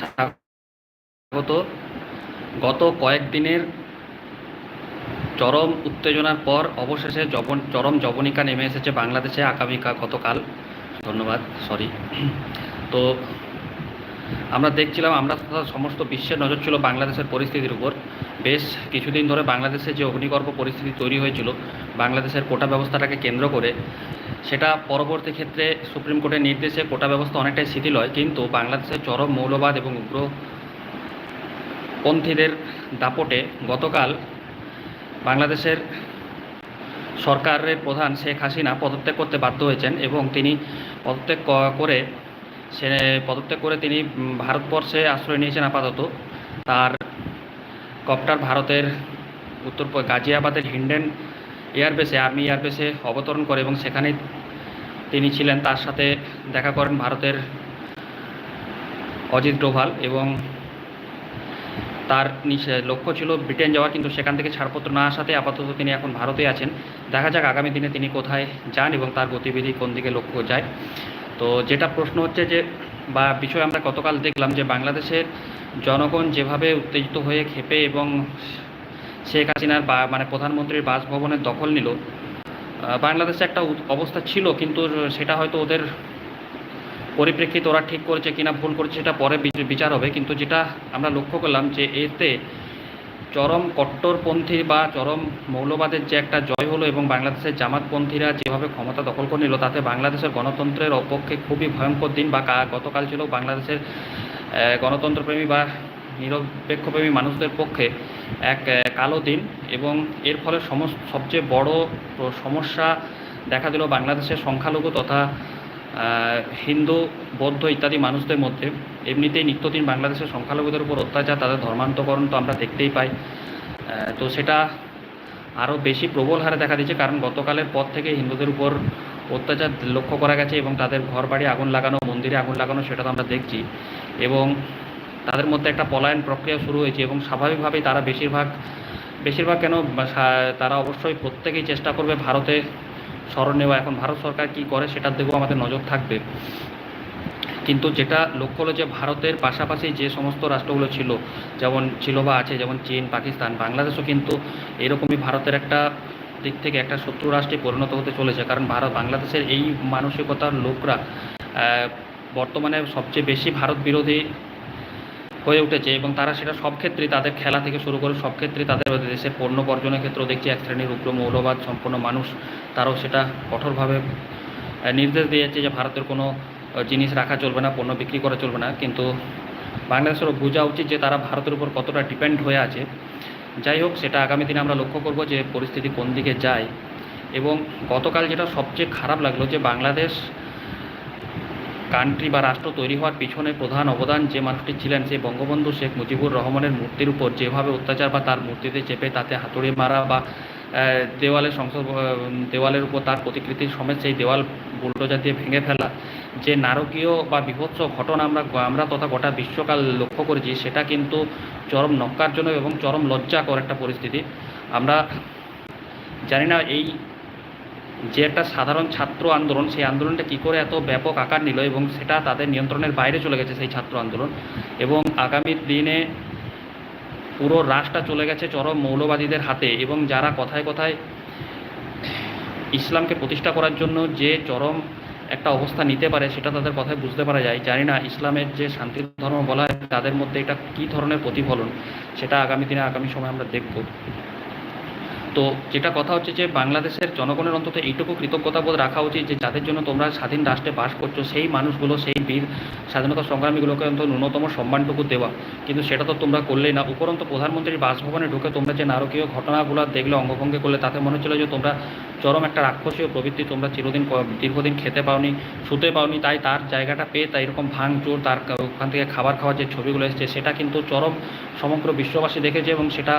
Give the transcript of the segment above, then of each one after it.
স্বাগত। গত কয়েকদিনের চরম উত্তেজনার পর অবশেষে জবন চরম জবনিকা নেমে এসেছে বাংলাদেশে আগামীকাল, গতকাল। ধন্যবাদ সরি তো আমরা দেখছিলাম, আমরা সমস্ত বিশ্বের নজর ছিল বাংলাদেশের পরিস্থিতির উপর। বেশ কিছুদিন ধরে বাংলাদেশে যে অগ্নিগর্ভ পরিস্থিতি তৈরি হয়েছিল, বাংলাদেশের কোটা ব্যবস্থাটাকে কেন্দ্র করে সেটা পরবর্তী ক্ষেত্রে সুপ্রিম কোর্টের নির্দেশে কোটা ব্যবস্থা অনেকটাই শিথিল হয়, কিন্তু বাংলাদেশের চরম মৌলবাদ এবং উগ্র পন্থীদের দাপটে গতকাল বাংলাদেশের সরকারের প্রধান শেখ হাসিনা পদত্যাগ করতে বাধ্য হয়েছেন এবং তিনি পদত্যাগ করে সে পদত্যাগ করে তিনি ভারতবর্ষে আশ্রয় নিয়েছেন আপাতত। তার কপ্টার ভারতের, উত্তর গাজিয়াবাদের হিন্ডেন এয়ারবেসে আর্মি এয়ারবেসে অবতরণ করে এবং সেখানেই তিনি ছিলেন। তার সাথে দেখা করেন ভারতের অজিত ডোভাল এবং তার লক্ষ্য ছিল ব্রিটেন যাওয়া, কিন্তু সেখান থেকে ছাড়পত্র না আসাতে আপাতত তিনি এখন ভারতে আছেন। দেখা যাক আগামী দিনে তিনি কোথায় যান এবং তার গতিবিধি কোন দিকে লক্ষ্য যায়। তো যেটা প্রশ্ন হচ্ছে যে, বা বিষয় আমরা গতকাল দেখলাম যে, বাংলাদেশের জনগণ যেভাবে উত্তেজিত হয়ে খেপে এবং শেখ হাসিনার বা মানে প্রধানমন্ত্রীর বাসভবনের দখল নিল। বাংলাদেশে একটা অবস্থা ছিল, কিন্তু সেটা হয়তো ওদের পরিপ্রেক্ষিতে ওরা ঠিক করেছে কিনা, ভুল করেছে সেটা পরে বিচ- বিচার হবে। কিন্তু যেটা আমরা লক্ষ্য করলাম যে এতে চরম কট্টরপন্থী বা চরম মৌলবাদের যে একটা জয় হলো এবং বাংলাদেশের জামাতপন্থীরা যেভাবে ক্ষমতা দখল করে নিল, তাতে বাংলাদেশের গণতন্ত্রের অপক্ষে খুবই ভয়ঙ্কর দিন বা গতকাল ছিল বাংলাদেশের গণতন্ত্রপ্রেমী বা নিরপেক্ষপ্রেমী মানুষদের পক্ষে। এক কালো দিন এবং এর ফলে সবচেয়ে বড় সমস্যা দেখা দিল বাংলাদেশের সংখ্যালঘু তথা হিন্দু, বৌদ্ধ ইত্যাদি মানুষদের মধ্যে। এমনিতেই নিত্যদিন বাংলাদেশের সংখ্যালঘুদের উপর অত্যাচার, তাদের ধর্মান্তকরণ তো আমরা দেখতেই পাই। তো সেটা আরও বেশি প্রবল হারে দেখা দিচ্ছে কারণ গতকালের পর থেকে হিন্দুদের উপর অত্যাচার লক্ষ্য করা গেছে এবং তাদের ঘর বাড়ি আগুন লাগানো, মন্দিরে আগুন লাগানো, সেটা তো আমরা দেখছি। এবং তাদের মধ্যে একটা পলায়ন প্রক্রিয়া শুরু হয়েছে এবং স্বাভাবিকভাবেই তারা বেশিরভাগ বেশিরভাগ কেন তারা অবশ্যই প্রত্যেকেই চেষ্টা করবে ভারতে স্মরণ নেওয়া। এখন ভারত সরকার কি করে সেটার দিকেও আমাদের নজর থাকবে। কিন্তু যেটা লক্ষ্য হলো যে ভারতের পাশাপাশি যে সমস্ত রাষ্ট্রগুলো ছিল, যেমন ছিল বা আছে, যেমন চীন, পাকিস্তান, বাংলাদেশও কিন্তু এরকমই ভারতের একটা দিক থেকে একটা শত্রু রাষ্ট্রে পরিণত হতে চলেছে। কারণ ভারত, বাংলাদেশের এই মানসিকতার লোকরা বর্তমানে সবচেয়ে বেশি ভারত বিরোধী হয়ে উঠেছে এবং তারা সেটা সব ক্ষেত্রেই তাদের খেলা থেকে শুরু করে সব ক্ষেত্রেই তাদের দেশের পণ্য বর্জনের ক্ষেত্রেও দেখছি এক শ্রেণির উগ্র মৌলবাদ সম্পন্ন মানুষ তারাও সেটা কঠোরভাবে নির্দেশ দিয়েছে যে ভারতের কোনো জিনিস রাখা চলবে না, পণ্য বিক্রি করা চলবে না। কিন্তু বাংলাদেশেরও বোঝা উচিত যে তারা ভারতের উপর কতটা ডিপেন্ড হয়ে আছে। যাই হোক, সেটা আগামী দিনে আমরা লক্ষ্য করব যে পরিস্থিতি কোন দিকে যায়। এবং গতকাল যেটা সবচেয়ে খারাপ লাগল যে বাংলাদেশ কান্ট্রি বা রাষ্ট্র তৈরি হওয়ার পিছনে প্রধান অবদান যে মানুষটি ছিলেন সেই বঙ্গবন্ধু শেখ মুজিবুর রহমানের মূর্তির উপর যেভাবে অত্যাচার বা তার মূর্তিতে চেপে তাতে হাতুড়ি মারা বা আহ, দেওয়ালে সংসদ দেওয়ালের উপর তার প্রতিকৃতির সমেত সেই দেওয়াল বুলডোজার দিয়ে ভেঙে ফেলা। যে নারকীয় বা বিভৎস ঘটনা আমরা আমরা তথা গোটা বিশ্বকাল লক্ষ্য করেছি সেটা কিন্তু চরম নক্কারজনক এবং চরম লজ্জাকর একটা পরিস্থিতি। আমরা জানি না এই যে একটা সাধারণ ছাত্র আন্দোলন, সেই আন্দোলনটা কী করে এত ব্যাপক আকার নিল এবং সেটা তাদের নিয়ন্ত্রণের বাইরে চলে গেছে সেই ছাত্র আন্দোলন? এবং আগামী দিনে পুরো রাশটা চলে গেছে চরম মৌলবাদীদের হাতে এবং যারা কথায় কথায় ইসলামকে প্রতিষ্ঠা করার জন্য যে চরম একটা অবস্থা নিতে পারে সেটা তাদের কথায় বুঝতে পারা যায়। জানি না ইসলামের যে শান্তির ধর্ম বলা হয়, তাদের মধ্যে এটা কী ধরনের প্রতিফলন, সেটা আগামী দিনে, আগামী সময় আমরা দেখব। তো যেটা কথা হচ্ছে যে বাংলাদেশের জনগণের অন্তত এইটুকু কৃতজ্ঞতা বোধ রাখা উচিত যে যাদের জন্য তোমরা স্বাধীন রাষ্ট্রে বাস করছ, সেই মানুষগুলো, সেই বীর স্বাধীনতা সংগ্রামীগুলোকে অন্তত ন্যূনতম সম্মানটুকু দেওয়া। কিন্তু সেটা তো তোমরা করলেই না। উপরন্ত প্রধানমন্ত্রীর বাসভবনে ঢুকে তোমরা যে নারকীয় ঘটনাগুলো দেখলে, অঙ্গভঙ্গে করলে, তাতে মনে হচ্ছিল যে তোমরা চরম একটা রাক্ষসীয় প্রবৃত্তি তোমরা চিরদিন দীর্ঘদিন খেতে পাওনি, শুতে পাওনি, তাই তার জায়গাটা পেয়ে তাই এরকম ভাঙচুর, তার ওখান থেকে খাবার খাওয়ার যে ছবিগুলো এসেছে, সেটা কিন্তু চরম সমগ্র বিশ্ববাসী দেখেছে এবং সেটা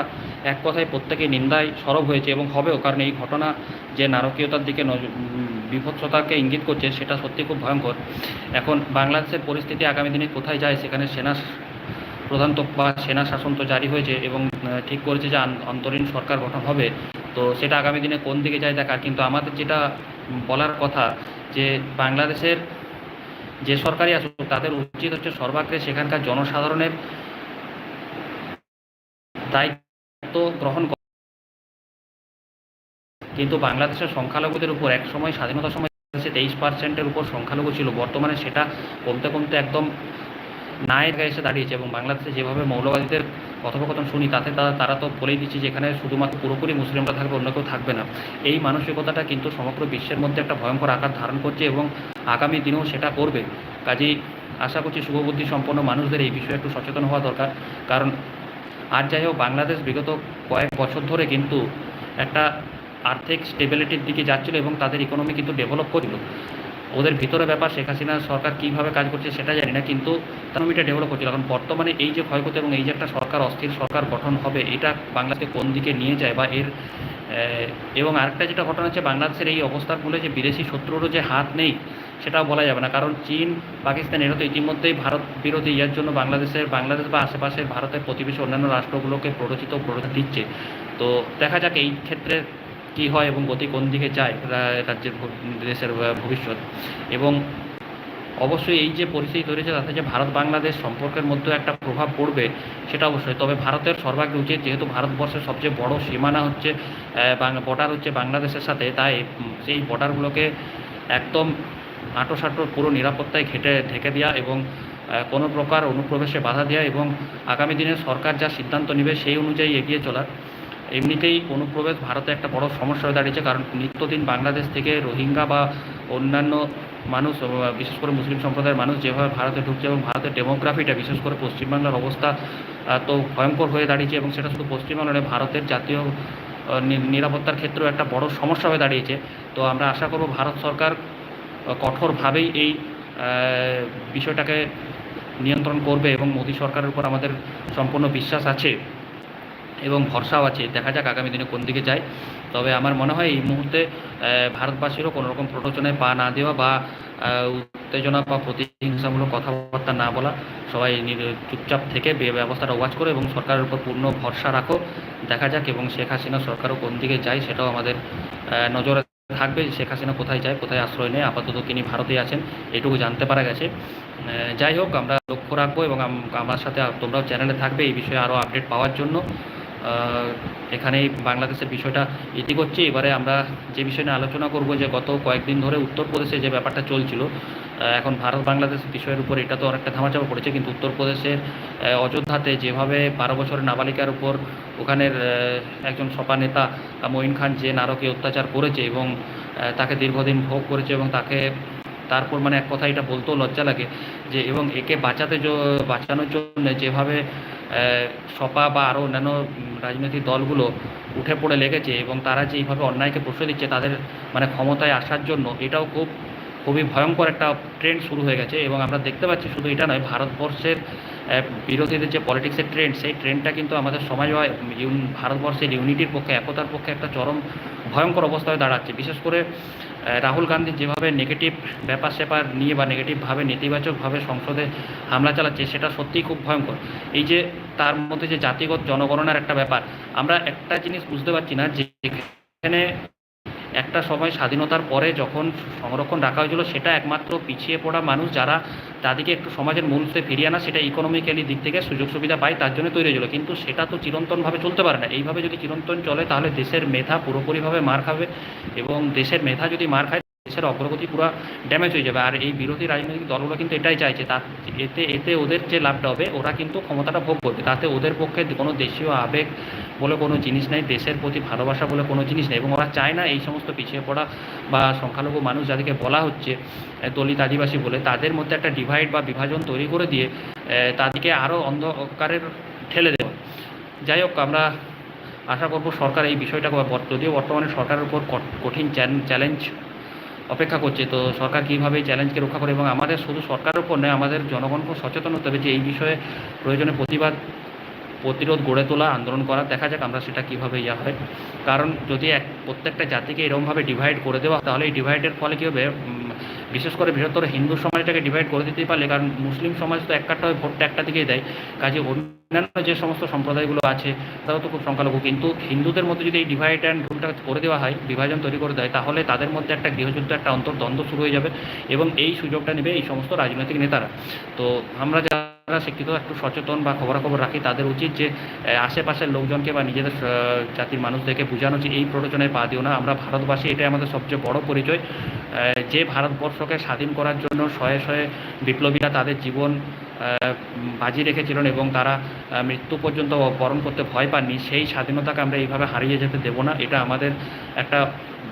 এক কথায় প্রত্যেকেই নিন্দায় সরব হয়েছে এবং হবেও, কারণ এই ঘটনা যে নারকীয়তার দিকে বিভৎসতাকে ইঙ্গিত করছে, সেটা সত্যি খুব ভয়ঙ্কর। এখন বাংলাদেশের পরিস্থিতি আগামী দিনে কোথায় যায়, সেখানে সেনা প্রধান তো বা সেনা শাসন তো জারি হয়েছে এবং ঠিক করেছে যে অন্তরীণ সরকার গঠন হবে, তো সেটা আগামী দিনে কোন দিকে যায় দেখার, কিন্তু আমাদের যেটা বলার কথা যে বাংলাদেশের যে সরকারই আসুক, তাদের উচিত হচ্ছে সর্বাগ্রে সেখানকার জনসাধারণের দায়িত্ব গ্রহণ কিন্তু বাংলাদেশের সংখ্যালঘুদের উপর এক সময় স্বাধীনতার সময় তেইশ পার্সেন্টের উপর সংখ্যালঘু ছিল, বর্তমানে সেটা কমতে কমতে একদম নায়ের গায়ে এসে দাঁড়িয়েছে এবং বাংলাদেশে যেভাবে মৌলবাদীদের কথোপকথন শুনি, তাতে তারা তারা তো বলেই দিচ্ছে যে এখানে শুধুমাত্র পুরোপুরি মুসলিমরা থাকবে, অন্য কেউ থাকবে না। এই মানসিকতাটা কিন্তু সমগ্র বিশ্বের মধ্যে একটা ভয়ঙ্কর আকার ধারণ করছে এবং আগামী দিনেও সেটা করবে। কাজেই আশা করছি শুভবুদ্ধি সম্পন্ন মানুষদের এই বিষয়ে একটু সচেতন হওয়া দরকার। কারণ আর যাই হোক, বাংলাদেশ বিগত কয়েক বছর ধরে কিন্তু একটা আর্থিক স্টেবিলিটির দিকে যাচ্ছিল এবং তাদের ইকোনমি কিন্তু ডেভেলপ করছিল। ওদের ভিতরে ব্যাপার, শেখ হাসিনা সরকার কীভাবে কাজ করছে সেটা জানি না, কিন্তু ইকোনমিটা ডেভেলপ করছিল এখন বর্তমানে এই যে ক্ষয়ক্ষতি এবং এই যে একটা সরকার, অস্থির সরকার গঠন হবে, এটা বাংলাদেশকে কোন দিকে নিয়ে যায় বা এর এবং আরেকটা যেটা ঘটনা হচ্ছে, বাংলাদেশের এই অবস্থার ফলে যে বিদেশি শত্রুরও যে হাত নেই, সেটাও বলা যাবে না। কারণ চীন, পাকিস্তান, এরা তো ইতিমধ্যেই ভারত বিরোধী, ইয়ার জন্য বাংলাদেশের, বাংলাদেশ বা আশেপাশের ভারতের প্রতিবেশী অন্যান্য রাষ্ট্রগুলোকে প্ররোচিত, প্ররোচনা দিচ্ছে। তো দেখা যাক, এই ক্ষেত্রে কী হয় এবং গতি কোন দিকে যায় রাজ্যের দেশের ভবিষ্যৎ। এবং অবশ্যই এই যে পরিস্থিতি তৈরি হয়েছে, তাতে যে ভারত বাংলাদেশ সম্পর্কের মধ্যে একটা প্রভাব পড়বে, সেটা অবশ্যই। তবে ভারতের সর্বাগ্রে উচিত, যেহেতু ভারতবর্ষের সবচেয়ে বড় সীমানা হচ্ছে বর্ডার হচ্ছে বাংলাদেশের সাথে, তাই সেই বর্ডারগুলোকে একদম আঁটোসাঁটো পুরো নিরাপত্তায় ঘেটে ঢেকে দেওয়া এবং কোনো প্রকার অনুপ্রবেশে বাধা দেওয়া এবং আগামী দিনে সরকার যা সিদ্ধান্ত নেবে সেই অনুযায়ী এগিয়ে চলা এমনিতেই অনুপ্রবেশ ভারতে একটা বড় সমস্যা হয়ে দাঁড়িয়েছে, কারণ নিত্যদিন বাংলাদেশ থেকে রোহিঙ্গা বা অন্যান্য মানুষ বিশেষ করে মুসলিম সম্প্রদায়ের মানুষ যেভাবে ভারতে ঢুকছে এবং ভারতের ডেমোগ্রাফিটা বিশেষ করে পশ্চিমবাংলার অবস্থা তো ভয়ঙ্কর হয়ে দাঁড়িয়েছে এবং সেটা শুধু পশ্চিমবাংলা নয়, ভারতের জাতীয় নিরাপত্তার ক্ষেত্রেও একটা বড় সমস্যা হয়ে দাঁড়িয়েছে। তো আমরা আশা করব ভারত সরকার কঠোরভাবেই এই বিষয়টাকে নিয়ন্ত্রণ করবে এবং মোদী সরকারের উপর আমাদের সম্পূর্ণ বিশ্বাস আছে। এবং ভরসাও আছে। দেখা যাক আগামী দিনে কোন দিকে যায়। তবে আমার মনে হয় এই মুহূর্তে ভারতবাসীরও কোনো রকম প্ররোচনায় পা না দেওয়া বা উত্তেজনা বা প্রতিহিংসামূলক কথাবার্তা না বলা, সবাই চুপচাপ থেকে ব্যবস্থাটা ওয়াচ করো এবং সরকারের উপর পূর্ণ ভরসা রাখো। দেখা যাক এবং শেখ হাসিনা সরকারও কোন দিকে যায় সেটাও আমাদের নজরে থাকবে শেখ হাসিনা কোথায় যায়, কোথায় আশ্রয় নেয়। আপাতত তিনি ভারতেই আছেন, এটুকু জানতে পারা গেছে। যাই হোক, আমরা লক্ষ্য রাখব এবং আমার সাথে তোমরাও চ্যানেলে থাকবে এই বিষয়ে আরও আপডেট পাওয়ার জন্য। এখানেই বাংলাদেশের বিষয়টা ইতি করছি এবারে আমরা যে বিষয় নিয়ে আলোচনা করব, যে গত কয়েকদিন ধরে উত্তরপ্রদেশে যে ব্যাপারটা চলছিল এখন ভারত বাংলাদেশ বিষয়ের উপর এটা তো অনেকটা ধামাচাপা পড়েছে, কিন্তু উত্তরপ্রদেশের অযোধ্যাতে যেভাবে বারো বছরের নাবালিকার উপর ওখানের একজন সপা নেতা মঈন খান যে নারকীয় অত্যাচার করেছে এবং তাকে দীর্ঘদিন ভোগ করেছে এবং তাকে তারপর মানে এক কথা এটা বলতেও লজ্জা লাগে যে, এবং একে বাঁচাতে বাঁচানোর জন্য যেভাবে সপা বা আরও অন্যান্য রাজনৈতিক দলগুলো উঠে পড়ে লেগেছে এবং তারা যে এইভাবে অন্যায়কে প্রশ্রয় দিচ্ছে তাদের মানে ক্ষমতায় আসার জন্য এটাও খুব, খুবই ভয়ঙ্কর একটা ট্রেন্ড শুরু হয়ে গেছে এবং আমরা দেখতে পাচ্ছি শুধু এটা নয়, ভারতবর্ষের বিরোধীদের যে পলিটিক্সের ট্রেন্ড সেই ট্রেন্ডটা কিন্তু আমাদের সমাজ ভারতবর্ষের ইউনিটির পক্ষে, একতার পক্ষে একটা চরম ভয়ঙ্কর অবস্থায় দাঁড়াচ্ছে। বিশেষ করে রাহুল গান্ধী যেভাবে নেগেটিভ ব্যাপার স্যাপার নিয়ে বা নেগেটিভভাবে নেতিবাচকভাবে সংসদে হামলা চালাচ্ছে, সেটা সত্যিই খুব ভয়ঙ্কর। এই যে তার মধ্যে যে জাতিগত জনগণনার একটা ব্যাপার, আমরা একটা জিনিস বুঝতে পারছি না যে এখানে একটা সময় স্বাধীনতার পরে যখন সংরক্ষণ রাখা হয়েছিল, সেটা একমাত্র পিছিয়ে পড়া মানুষ যারা তাদেরকে একটু সমাজের মূলতে ফিরিয়ে আনা, সেটা ইকোনমিক্যালি দিক থেকে সুযোগ সুবিধা পায়, তার জন্য তৈরি হয়েছিল। কিন্তু সেটা তো চিরন্তনভাবে চলতে পারে না। এইভাবে যদি চিরন্তন চলে, তাহলে দেশের মেধা পুরোপুরিভাবে মার খাবে এবং দেশের মেধা যদি মার খায় দেশের অগ্রগতি পুরো ড্যামেজ হয়ে যাবে। আর এই বিরোধী রাজনৈতিক দলগুলো কিন্তু এটাই চাইছে, তার এতে এতে ওদের যে লাভটা হবে, ওরা কিন্তু ক্ষমতাটা ভোগ করবে। তাতে ওদের পক্ষে কোনো দেশীয় আবেগ বলে কোনো জিনিস নেই, দেশের প্রতি ভালোবাসা বলে কোনো জিনিস নেই। এবং ওরা চায় না এই সমস্ত পিছিয়ে পড়া বা সংখ্যালঘু মানুষ যাদেরকে বলা হচ্ছে দলিত আদিবাসী বলে, তাদের মধ্যে একটা ডিভাইড বা বিভাজন তৈরি করে দিয়ে তাদেরকে আরও অন্ধকারের ঠেলে দেওয়া যাই হোক, আমরা আশা করব সরকার এই বিষয়টাকে বর- যদিও বর্তমানে সরকারের উপর কঠ- কঠিন চ্যালেঞ্জ অপেক্ষা করছে। তো সরকার কীভাবে এই চ্যালেঞ্জকে রক্ষা করে এবং আমাদের শুধু সরকারের উপর নয়, আমাদের জনগণকেও সচেতন হতে হবে যে এই বিষয়ে প্রয়োজনে প্রতিবাদ, প্রতিরোধ গড়ে তোলা, আন্দোলন করা দেখা যাক আমরা সেটা কীভাবে ইয়া হয়। কারণ যদি এক, প্রত্যেকটা জাতিকে এরকমভাবে ডিভাইড করে দেওয়া, তাহলে এই ডিভাইডের ফলে কী হবে? বিশেষ করে বৃহত্তর হিন্দু সমাজটাকে ডিভাইড করে দিতেই পারলে, কারণ মুসলিম সমাজ তো এক ভোটটা একটা দিকেই দেয়। কাজে অন্যান্য যে সমস্ত সম্প্রদায়গুলো আছে তারা তো খুব সংখ্যালঘু। কিন্তু হিন্দুদের মধ্যে যদি এই ডিভাইড অ্যান্ড রুলটা করে দেওয়া হয়, বিভাজন তৈরি করে দেয়, তাহলে তাদের মধ্যে একটা গৃহযুদ্ধ, একটা অন্তর্দ্বন্দ্ব শুরু হয়ে যাবে এবং এই সুযোগটা নেবে এই সমস্ত রাজনৈতিক নেতারা। তো আমরা যারা শিক্ষিত একটু সচেতন বা খবরাখবর রাখি, তাদের উচিত যে আশেপাশের লোকজনকে বা নিজেদের জাতির মানুষদেরকে বোঝানো যে, এই প্ররোচনায় পা দিও না। আমরা ভারতবাসী, এটাই আমাদের সবচেয়ে বড় পরিচয়। যে ভারতবর্ষকে স্বাধীন করার জন্য শয়ে শয়ে বিপ্লবীরা তাদের জীবন বাজি রেখেছিলেন এবং তারা মৃত্যু পর্যন্ত বরণ করতে ভয় পাননি। সেই স্বাধীনতাকে আমরা এইভাবে হারিয়ে যেতে দেব না। এটা আমাদের একটা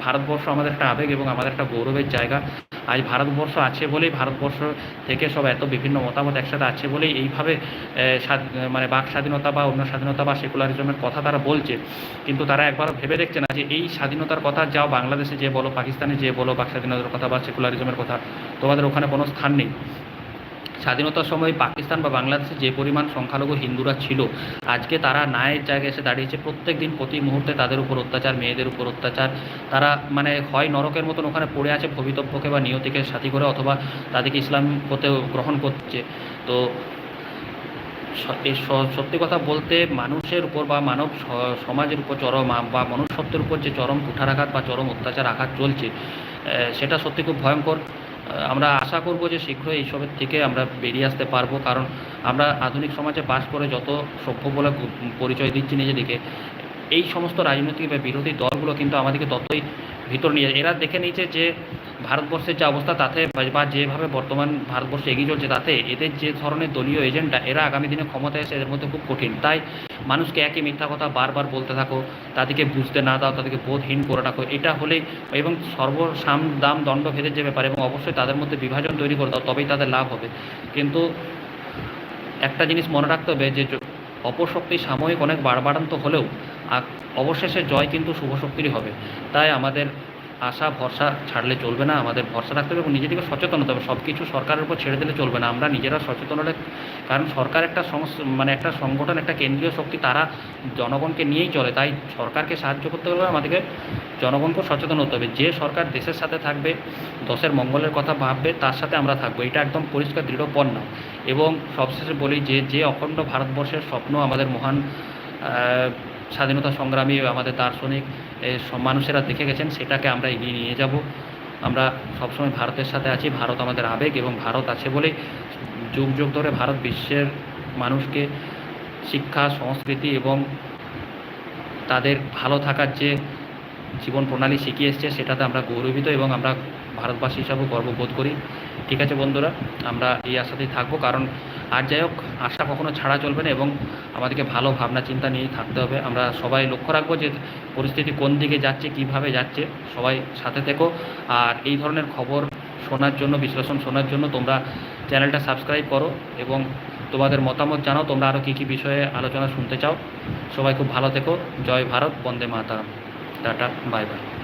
ভারতবর্ষ, আমাদের একটা আবেগ এবং আমাদের একটা গৌরবের জায়গা। আজ ভারতবর্ষ আছে বলেই, ভারতবর্ষ থেকে সব এত বিভিন্ন মতামত একসাথে আছে বলেই এইভাবে মানে বাক স্বাধীনতা বা অন্য স্বাধীনতা বা সেকুলারিজমের কথা তারা বলছে। কিন্তু তারা একবারও ভেবে দেখছে না যে এই স্বাধীনতার কথা যাও বাংলাদেশে যে বলো, পাকিস্তানে যে বলো, বাক স্বাধীনতার কথা বা সেকুলারিজমের কথা, তোমাদের ওখানে কোনো স্থান নেই। স্বাধীনতার সময় পাকিস্তান বা বাংলাদেশে যে পরিমাণ সংখ্যালঘু হিন্দুরা ছিল, আজকে তারা ন্যায়ের জায়গায় এসে দাঁড়িয়েছে। প্রত্যেক দিন প্রতি মুহূর্তে তাদের উপর অত্যাচার, মেয়েদের উপর অত্যাচার। তারা মানে হয় নরকের মতন ওখানে পড়ে আছে ভবিতব্যকে বা নিয়তিকে সাথী করে অথবা তাদেরকে ইসলাম হতে গ্রহণ করছে। তো সত্যি কথা বলতে মানুষের উপর বা মানব সমাজের উপর চরম বা মনুষ্যত্বের উপর যে চরম কুঠারাঘাত বা চরম অত্যাচার আঘাত চলছে সেটা সত্যি খুব ভয়ঙ্কর। আমরা আশা করব যে শীঘ্রই এইসবের থেকে আমরা বেরিয়ে আসতে পারব, কারণ আমরা আধুনিক সমাজে বাস করে যত সভ্য বলে পরিচয় দিচ্ছি নিজেদিকে এই সমস্ত রাজনৈতিক বা বিরোধী দলগুলো কিন্তু আমাদেরকে ততই ভিতর নিয়ে এরা দেখে নিয়েছে যে ভারতবর্ষের যে অবস্থা, তাতে বা- যেভাবে বর্তমান ভারতবর্ষ এগিয়ে চলছে, তাতে এদের যে ধরনের দলীয় এজেন্ডা, এরা আগামী দিনে ক্ষমতায় এসে এদের মধ্যে খুব কঠিন। তাই মানুষকে একই মিথ্যা কথা বারবার বলতে থাকো, তাদেরকে বুঝতে না দাও, তাদেরকে বোধহীন করে রাখো। এটা হলেই এবং সর্বসাম দাম দণ্ড ভেদের যে ব্যাপার এবং অবশ্যই তাদের মধ্যে বিভাজন তৈরি করে দাও, তবেই তাদের লাভ হবে। কিন্তু একটা জিনিস মনে রাখতে হবে যে, অপশক্তি সাময়িক অনেক বাড়বাড়ান্ত হলেও অবশেষে জয় কিন্তু শুভ শক্তিরই হবে। তাই আমাদের আশা, ভরসা ছাড়লে চলবে না। আমাদের ভরসা রাখতে হবে এবং নিজেদেরকে সচেতন হতে হবে। সব কিছু সরকারের উপর ছেড়ে দিলে চলবে না। আমরা নিজেরা সচেতন হলে, কারণ সরকার একটা মানে একটা সংগঠন, একটা কেন্দ্রীয় শক্তি, তারা জনগণকে নিয়েই চলে। তাই সরকারকে সাহায্য করতে হলে আমাদেরকে জনগণকেও সচেতন হতে হবে। যে সরকার দেশের সাথে থাকবে দেশের মঙ্গলের কথা ভাববে, তার সাথে আমরা থাকব। এটা একদম পরিষ্কার, দৃঢ় পণ্য এবং সবশেষে বলি যে যে অখণ্ড ভারতবর্ষের স্বপ্ন আমাদের মহান স্বাধীনতা সংগ্রামী আমাদের দার্শনিক মানুষেরা দেখে গেছেন, সেটাকে আমরা এগিয়ে নিয়ে যাব। আমরা সবসময় ভারতের সাথে আছি, ভারত আমাদের আবেগ এবং ভারত আছে বলেই যুগ যুগ ধরে ভারত বিশ্বের মানুষকে শিক্ষা, সংস্কৃতি এবং তাদের ভালো থাকার যে জীবন প্রণালী শিখিয়ে এসছে, সেটাতে আমরা গৌরবিত এবং আমরা ভারতবাসী হিসাবেও গর্ববোধ করি। ঠিক আছে বন্ধুরা, আমরা এই আশাতেই থাকব, কারণ আর যাই হোক, আশা কখনো ছাড়া চলবে না এবং আমাদেরকে ভালো ভাবনা, চিন্তা নিয়ে থাকতে হবে। আমরা সবাই লক্ষ্য রাখব যে পরিস্থিতি কোন দিকে যাচ্ছে, কীভাবে যাচ্ছে। সবাই সাথে থেকো। আর এই ধরনের খবর শোনার জন্য, বিশ্লেষণ শোনার জন্য তোমরা চ্যানেলটা সাবস্ক্রাইব করো এবং তোমাদের মতামত জানাও। তোমরা আরও কী কী বিষয়ে আলোচনা শুনতে চাও। সবাই খুব ভালো থেকো। জয় ভারত। বন্দে মাতারাম। টাটা। Bye bye.